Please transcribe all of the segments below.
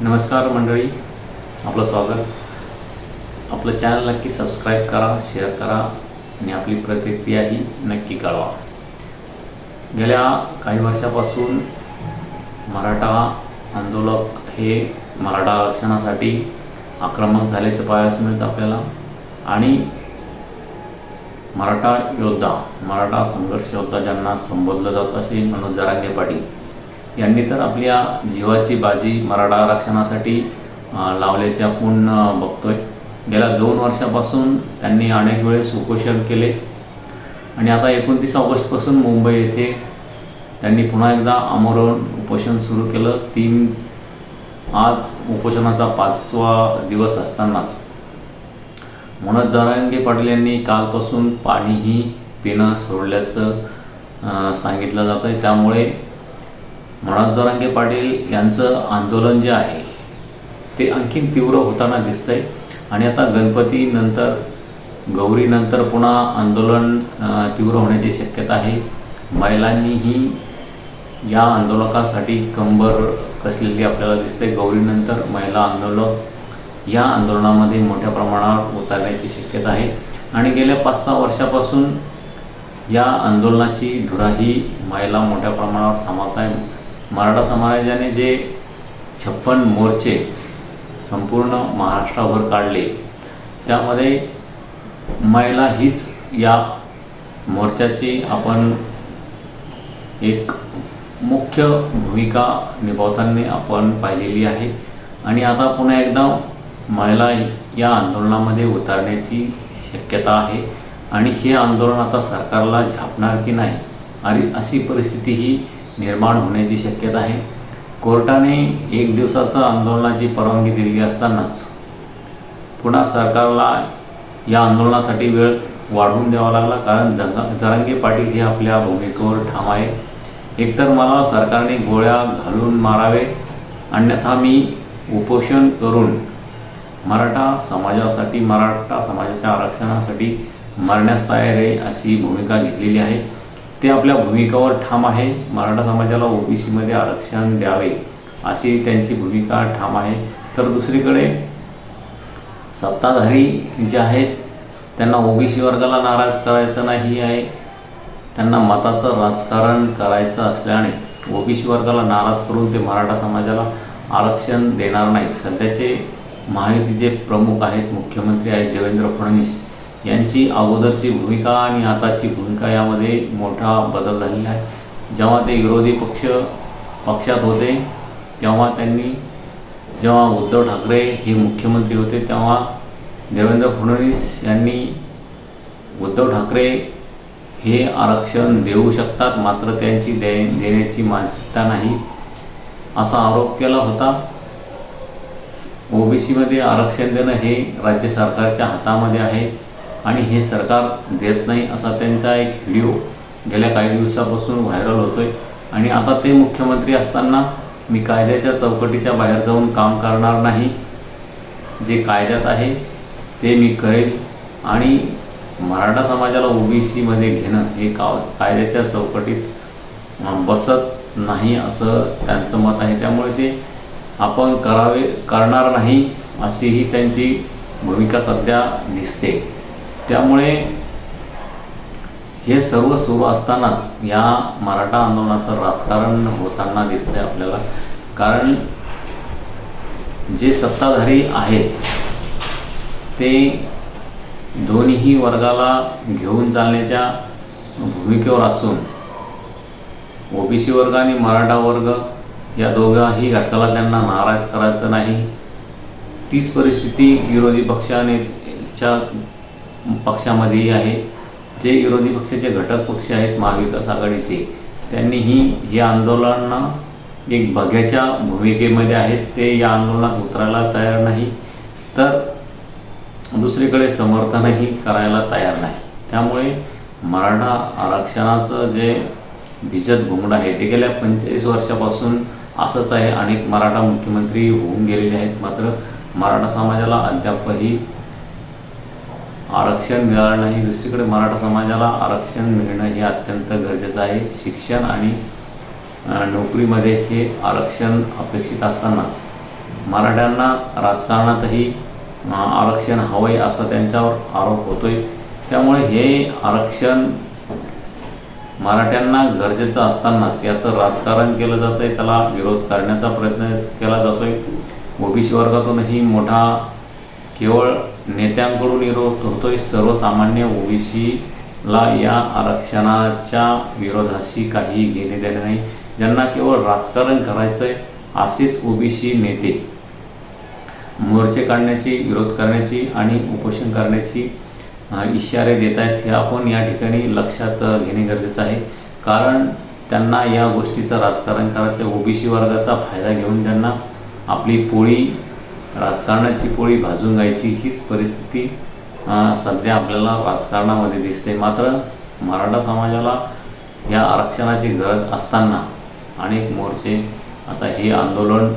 नमस्कार मंडळी आपलं स्वागत. आपलं चॅनल नक्की सबस्क्राईब करा शेअर करा आणि आपली प्रतिक्रियाही नक्की कळवा. गेल्या काही वर्षापासून मराठा आंदोलक हे मराठा आरक्षणासाठी आक्रमक झाल्याचं पाहायला मिळतं आपल्याला. आणि मराठा योद्धा मराठा संघर्ष योद्धा ज्यांना संबोधलं जात असे मनोज जरांगे पाटील यांनी तर आपल्या जीवाची बाजी मराठा आरक्षणासाठी लावल्याचे आपण बघतोय. गेल्या दोन वर्षापासून त्यांनी अनेक वेळेस उपोषण केले. आणि आता एकोणतीस ऑगस्टपासून मुंबई येथे त्यांनी पुन्हा एकदा आमरण उपोषण सुरू केलं. तीन आज उपोषणाचा पाचवा दिवस असतानाच. मनोज जरांगे पाटील यांनी कालपासून पाणीही पिणं सोडल्याचं सांगितलं जातं आहे त्यामुळे मनोज जरांगे पाटील यांचं आंदोलन जे आहे ते आणखीन तीव्र होताना दिसतंय. आणि आता गणपतीनंतर गौरीनंतर पुन्हा आंदोलन तीव्र होण्याची शक्यता आहे. महिलांनीही या आंदोलकासाठी कंबर कसलेली आपल्याला दिसते. गौरीनंतर महिला आंदोलक या आंदोलनामध्ये मोठ्या प्रमाणावर उतरण्याची शक्यता आहे. आणि गेल्या पाच सहा वर्षापासून या आंदोलनाची धुराही महिला मोठ्या प्रमाणावर सांभाळत आहे मराठा समाजाने जे छप्पन मोर्चे संपूर्ण महाराष्ट्राभर काढले त्यामध्ये महिला हीच या मोर्चाची आपण एक मुख्य भूमिका निभावताना आपण पाहिलेली आहे. आणि आता पुन्हा एकदा महिला या आंदोलनामध्ये उतरण्याची शक्यता आहे. आणि हे आंदोलन आता सरकारला झापणार की नाही आणि अशी परिस्थिती ही निर्माण होण्याची शक्यता आहे. कोर्टाने एक दिवसाचं आंदोलनाची परवानगी दिली असतानाच पुन्हा सरकारला या आंदोलनासाठी वेळ वाढवून द्यावा लागला. कारण जंगा जरांगे पाटील हे आपल्या भूमिकेवर ठाम आहे एकतर मला सरकारने गोळ्या घालून मारावे अन्यथा मी उपोषण करून मराठा समाजासाठी मराठा समाजाच्या आरक्षणासाठी मरण्यास तयार आहे अशी भूमिका घेतलेली आहे. ते आपल्या भूमिकावर ठाम आहे. मराठा समाजाला ओबीसीमध्ये आरक्षण द्यावे अशी त्यांची भूमिका ठाम आहे. तर दुसरीकडे सत्ताधारी जे आहेत त्यांना ओबीसी वर्गाला नाराज करायचं नाही आहे. त्यांना मताचं राजकारण करायचं असल्याने ओबीसी वर्गाला नाराज करून ते मराठा समाजाला आरक्षण देणार नाही सध्याचे महायुतीचे प्रमुख आहेत मुख्यमंत्री आहेत देवेंद्र फडणवीस. यांची अगोदरची भूमिका आणि आताची भूमिका यामध्ये मोठा बदल झालेला आहे. जेव्हा ते विरोधी पक्ष पक्षात होते तेव्हा त्यांनी जेव्हा उद्धव ठाकरे हे मुख्यमंत्री होते तेव्हा देवेंद्र फडणवीस यांनी उद्धव ठाकरे हे आरक्षण देऊ शकतात मात्र त्यांची दे देण्याची मानसिकता नाही असा आरोप केला होता. ओबीसीमध्ये आरक्षण देणं हे राज्य सरकारच्या हातामध्ये आहे. आणि हे सरकार देत नाही असा त्यांचा एक व्हिडिओ गेल्या काही दिवसापासून व्हायरल होतो आहे आणि आता ते मुख्यमंत्री असताना मी कायद्याच्या चौकटीच्या बाहेर जाऊन काम करणार नाही. जे कायद्यात आहे ते मी करेल. आणि मराठा समाजाला ओबीसीमध्ये घेणं हे का कायद्याच्या चौकटीत बसत नाही असं त्यांचं मत आहे. त्यामुळे ते आपण करावे करणार नाही अशीही त्यांची भूमिका सध्या दिसते. त्यामुळे हे सर्व सुरू असतानाच या मराठा आंदोलनाचं राजकारण होताना दिसतंय आपल्याला. कारण जे सत्ताधारी आहेत ते दोन्ही वर्गाला घेऊन चालण्याच्या भूमिकेवर असून ओबीसी वर्ग आणि मराठा वर्ग या दोघाही घटकाला त्यांना नाराज करायचं नाही. तीच परिस्थिती विरोधी पक्षानेच्या पक्षामध्येही आहे. जे विरोधी पक्षाचे घटक पक्ष आहेत महाविकास आघाडीचे त्यांनीही हे आंदोलन एक बघ्याच्या भूमिकेमध्ये आहेत. ते या आंदोलनात उतरायला तयार नाही. तर दुसरीकडे समर्थनही करायला तयार नाही. त्यामुळे मराठा आरक्षणाचं जे भिजत घुमड आहे ते गेल्या पंचेचाळीस वर्षापासून असंच आहे. अनेक मराठा मुख्यमंत्री होऊन गेलेले आहेत. मात्र मराठा समाजाला अद्यापही आरक्षण मिळालं नाही. दुसरीकडे मराठा समाजाला आरक्षण मिळणं हे अत्यंत गरजेचं आहे. शिक्षण आणि नोकरीमध्ये हे आरक्षण अपेक्षित असतानाच. मराठ्यांना राजकारणातही आरक्षण हवं आहे असा त्यांच्यावर आरोप होतोय. त्यामुळे हे आरक्षण मराठ्यांना गरजेचं असतानाच याचं राजकारण केलं जातं आहे त्याला विरोध करण्याचा प्रयत्न केला जातो आहे ओबीसी वर्गातूनही मोठा केवळ नेत्यांकडून विरोध होतोय सर्वसामान्य ओबीसीला या आरक्षणाच्या विरोधाशी काही घेणे देणे नाही. ज्यांना केवळ राजकारण करायचं आहे असेच ओबीसी नेते. मोर्चे काढण्याची विरोध करण्याची आणि उपोषण करण्याची इशारे देत आहेत हे आपण या ठिकाणी लक्षात घेणे गरजेचं आहे. कारण त्यांना या गोष्टीचं राजकारण करायचं आहे ओबीसी वर्गाचा फायदा घेऊन त्यांना आपली पोळी राजकारणाची पोळी भाजून घ्यायची हीच परिस्थिती सध्या आपल्याला राजकारणामध्ये दिसते. मात्र मराठा समाजाला या आरक्षणाची गरज असताना अनेक मोर्चे आता हे आंदोलन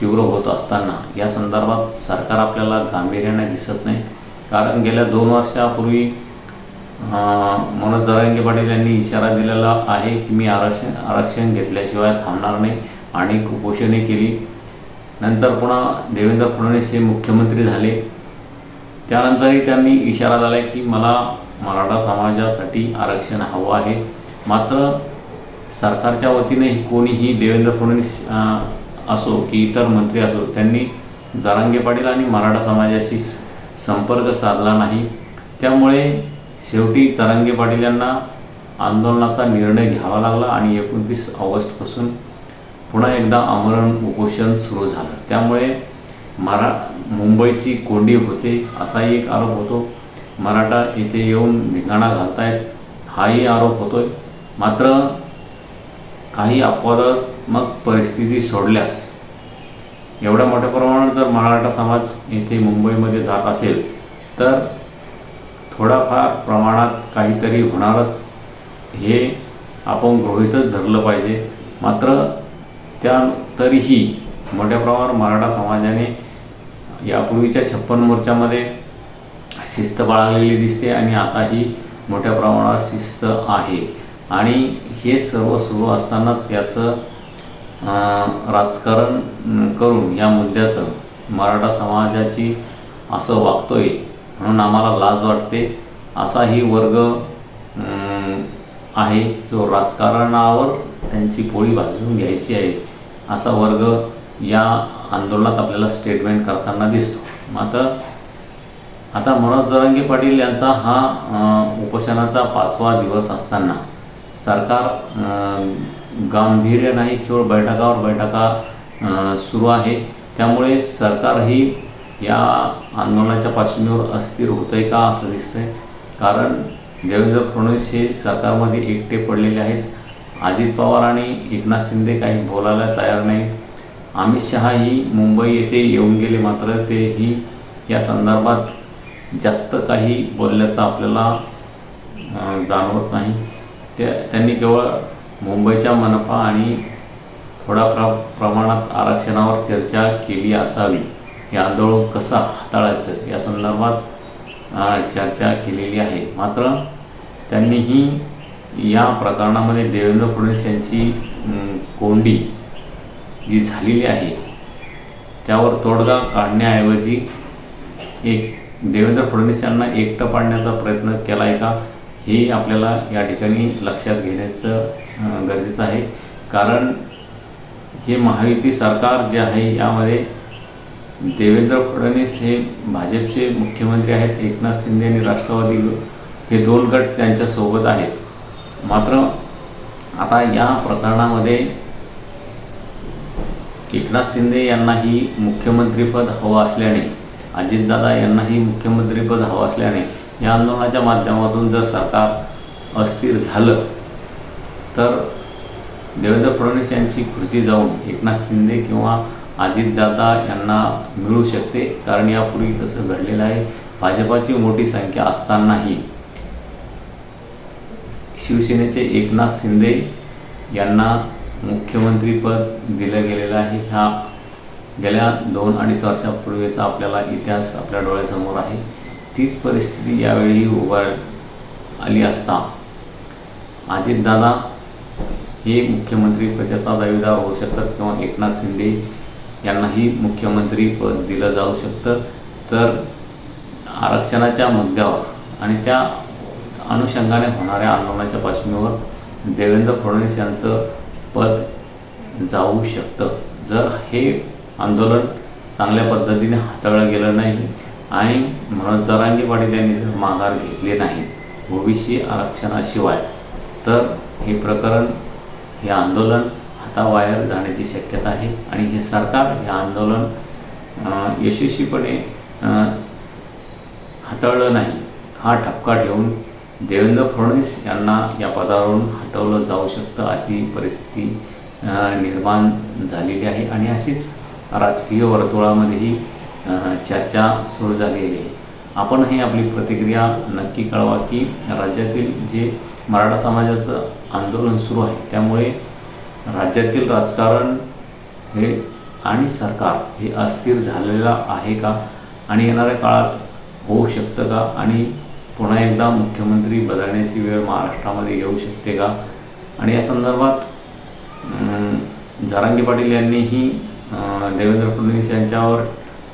तीव्र होत असताना या संदर्भात सरकार आपल्याला गांभीर्याने दिसत नाही. कारण गेल्या दोन वर्षापूर्वी मनोज जरांगे पाटील यांनी इशारा दिलेला आहे की मी आरक्षण आरक्षण घेतल्याशिवाय थांबणार नाही आणि कुपोषणे केली. नंतर पुन्हा देवेंद्र फडणवीस हे मुख्यमंत्री झाले. त्यानंतरही त्यांनी इशारा दिला आहे की मला मराठा समाजासाठी आरक्षण हवं आहे. मात्र सरकारच्या वतीने कोणीही देवेंद्र फडणवीस असो की इतर मंत्री असो त्यांनी जारांगे पाटील आणि मराठा समाजाशी संपर्क साधला नाही. त्यामुळे शेवटी जारांगे पाटील यांना आंदोलनाचा निर्णय घ्यावा लागला आणि एकोणतीस ऑगस्टपासून पुन्हा एकदा आमरण उपोषण सुरू झालं. त्यामुळे मरा मुंबईची कोंडी होते असाही एक आरोप होतो. मराठा इथे येऊन धिंगाणा घालतायत हाही आरोप होतोय. मात्र काही अपवादात्मक परिस्थिती सोडल्यास एवढ्या मोठ्या प्रमाणात जर मराठा समाज येथे मुंबईमध्ये जात असेल तर थोडाफार प्रमाणात काहीतरी होणारच. हे आपण गृहितच धरलं पाहिजे. मात्र त्या तरीही मोठ्या प्रमाणावर मराठा समाजाने यापूर्वीच्या छप्पन मोर्चामध्ये शिस्त बाळगलेली दिसते आणि आताही मोठ्या प्रमाणावर शिस्त आहे. आणि हे सर्व सुरू असतानाच याचं राजकारण करून या मुद्द्याचं मराठा समाजाची असं वागतोय म्हणून आम्हाला लाज वाटते. असाही वर्ग आहे जो राजकारणावर त्यांची पोळी भाजून घ्यायची आहे. असा वर्ग या आंदोलनात आपल्याला स्टेटमेंट करताना दिसतो. मात्र आता मनोज जरांगे पाटील यांचा हा उपोषणाचा पाचवा दिवस असताना सरकार गांभीर्य नाही केवळ बैठकावर बैठका सुरू आहे. त्यामुळे सरकारही या आंदोलनाच्या पार्श्वभूमीवर अस्थिर होतं आहे का असं दिसतंय. कारण देवेंद्र फडणवीस हे सरकारमध्ये एकटे पडलेले आहेत. अजित पवार आणि एकनाथ शिंदे काही बोलायला तयार नाही. अमित शहाही मुंबई येथे येऊन गेले मात्र तेही या संदर्भात जास्त काही बोलल्याचं आपल्याला जाणवत नाही. त्या त्यांनी केवळ मुंबईच्या मनपा आणि थोड्या प्र प्रमाणात आरक्षणावर चर्चा केली असावी. हे आंदोलन कसं हाताळायचं या संदर्भात चर्चा केलेली आहे. मात्र त्यांनीही या प्रकरणामध्ये देवेंद्र फडणवीस यांची कोंडी जी झालेली आहे त्यावर तोडगा काढण्याऐवजी एक देवेंद्र फडणवीस यांना एकटं पाडण्याचा प्रयत्न केला आहे का? हे आपल्याला या ठिकाणी लक्षात घेण्याचं गरजेचं आहे. कारण हे महायुती सरकार जे आहे यामध्ये देवेंद्र फडणवीस हे भाजपचे मुख्यमंत्री आहेत एकनाथ शिंदे आणि राष्ट्रवादी हे दोन गट त्यांच्यासोबत आहेत. मात्र आता या प्रकरणामध्ये एकनाथ शिंदे यांनाही मुख्यमंत्रीपद हवं असल्याने अजितदादा यांनाही मुख्यमंत्रीपद हवं असल्याने या आंदोलनाच्या माध्यमातून जर सरकार अस्थिर झालं तर देवेंद्र फडणवीस यांची खुर्ची जाऊन एकनाथ शिंदे किंवा अजितदादा यांना मिळू शकते कारण यापूर्वी तसं घडलेलं आहे. भाजपाची मोठी संख्या असतानाही शिवसेनेचे एकनाथ शिंदे यांना मुख्यमंत्रीपद दिलं गेलेलं आहे. ह्या गेल्या दोन अडीच वर्षापूर्वीचा आपल्याला इतिहास आपल्या डोळ्यासमोर आहे. तीच परिस्थिती यावेळी उभार आली असता. अजितदादा हे मुख्यमंत्रीपदाचा दावेदार होऊ शकतात किंवा एकनाथ शिंदे यांनाही मुख्यमंत्री पद दिलं जाऊ शकतं. तर आरक्षणाच्या मुद्द्यावर आणि त्या अनुषंगाने होणाऱ्या आंदोलनाच्या पार्श्वभूमीवर देवेंद्र फडणवीस यांचं पद जाऊ शकतं. जर हे आंदोलन चांगल्या पद्धतीने हाताळलं गेलं नाही आणि म्हणून जरांगी पाटील यांनी जर माघार घेतली नाही ओबीसी आरक्षणाशिवाय तर हे प्रकरण हे आंदोलन हाताबाहेर जाण्याची शक्यता आहे आणि हे सरकार हे आंदोलन यशस्वीपणे हाताळलं नाही हा ठपका ठेवून देवेंद्र फडणवीस यांना या पदावरून हटवलं जाऊ शकतं अशी परिस्थिती निर्माण झालेली आहे. आणि अशीच राजकीय वर्तुळामध्येही चर्चा सुरू झालेली आहे. आपणही आपली प्रतिक्रिया नक्की कळवा की राज्यातील जे मराठा समाजाचं आंदोलन सुरू आहे त्यामुळे राज्यातील राजकारण हे आणि सरकार हे अस्थिर झालेलं आहे का? आणि येणाऱ्या काळात होऊ शकतं का? आणि पुन्हा एकदा मुख्यमंत्री बदलण्याची वेळ महाराष्ट्रामध्ये येऊ शकते का? आणि या संदर्भात अं, पाटील यांनीही देवेंद्र फडणवीस यांच्यावर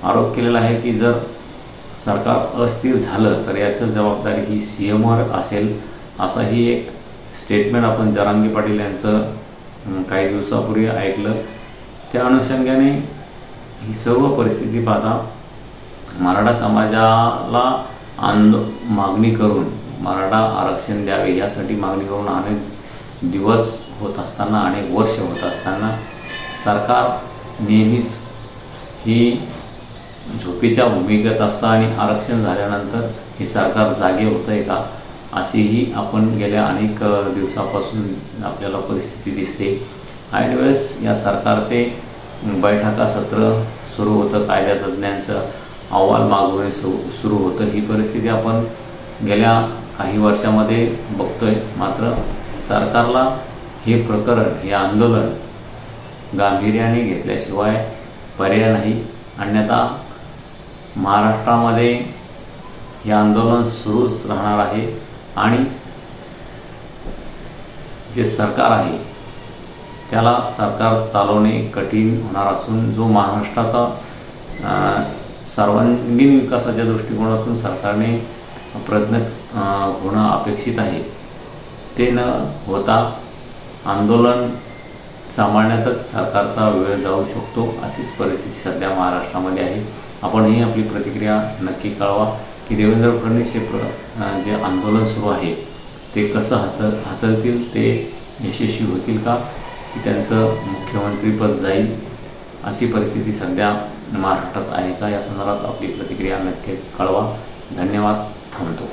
आरोप केलेला आहे की जर सरकार अस्थिर झालं तर याचं जबाबदारी ही सी एमवर असेल असंही एक स्टेटमेंट आपण जारांगी पाटील यांचं काही दिवसापूर्वी ऐकलं. त्या अनुषंगाने ही सर्व परिस्थिती पाहता मराठा समाजाला आंदो मागणी करून मराठा आरक्षण द्यावे यासाठी मागणी करून अनेक दिवस होत असताना अनेक वर्ष होत असताना सरकार नेहमीच ही झोपेच्या भूमिकेत असतं आणि आरक्षण झाल्यानंतर हे सरकार जागे होतं आहे का अशीही आपण गेल्या अनेक दिवसापासून आपल्याला परिस्थिती दिसते. ऐन वेळेस या सरकारचे बैठका सत्र सुरू होतं कायद्यातज्ञांचं अहवाल मागवणे सु सुरू होतं. ही परिस्थिती आपण गेल्या काही वर्षामध्ये बघतोय. मात्र सरकारला हे प्रकरण हे आंदोलन गांभीर्याने घेतल्याशिवाय पर्याय नाही. अन्यथा महाराष्ट्रामध्ये हे आंदोलन सुरूच राहणार आहे आणि जे सरकार आहे त्याला सरकार चालवणे कठीण होणार असून जो महाराष्ट्राचा सर्वांगीण विकासाच्या दृष्टिकोनातून सरकारने प्रयत्न होणं अपेक्षित आहे. ते न होता आंदोलन सांभाळण्यातच सरकारचा वेळ जाऊ शकतो अशीच परिस्थिती सध्या महाराष्ट्रामध्ये आहे. आपणही आपली प्रतिक्रिया नक्की कळवा की देवेंद्र फडणवीस हे प्र जे आंदोलन सुरू आहे ते कसं हात हाताळतील ते यशस्वी होतील का? की त्यांचं मुख्यमंत्रीपद जाईल अशी परिस्थिती सध्या महाराष्ट्रात आहे का या संदर्भात आपली प्रतिक्रिया नक्की कळवा धन्यवाद. थांबतो